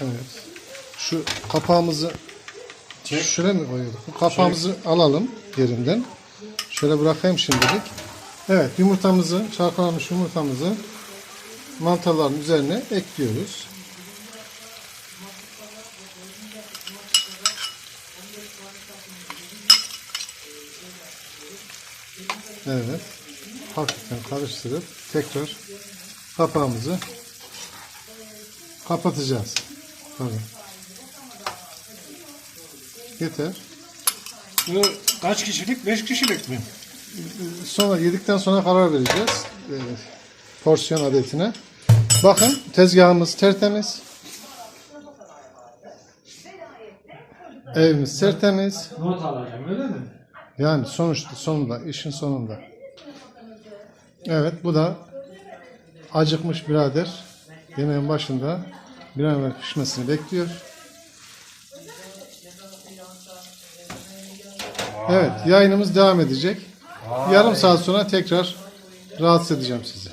Evet. Şu kapağımızı şöyle mi koyuyorduk? Bu kapağımızı alalım yerinden. Şöyle bırakayım şimdilik. Evet yumurtamızı, çarpılmış yumurtamızı mantarların üzerine ekliyoruz. Evet. Hafiften karıştırıp tekrar kapağımızı kapatacağız. Tabii. Yeter. Bu kaç kişilik? 5 kişilik mi? Sonra yedikten sonra karar vereceğiz. Ee, porsiyon adetine. Bakın tezgahımız tertemiz. Evimiz tertemiz. Not alacağım öyle mi? Yani sonuçta sonunda, işin sonunda. Evet bu da acıkmış birader. Yemeğin başında bir an evvel pişmesini bekliyor. Evet yayınımız devam edecek. Yarım saat sonra tekrar rahatsız edeceğim sizi.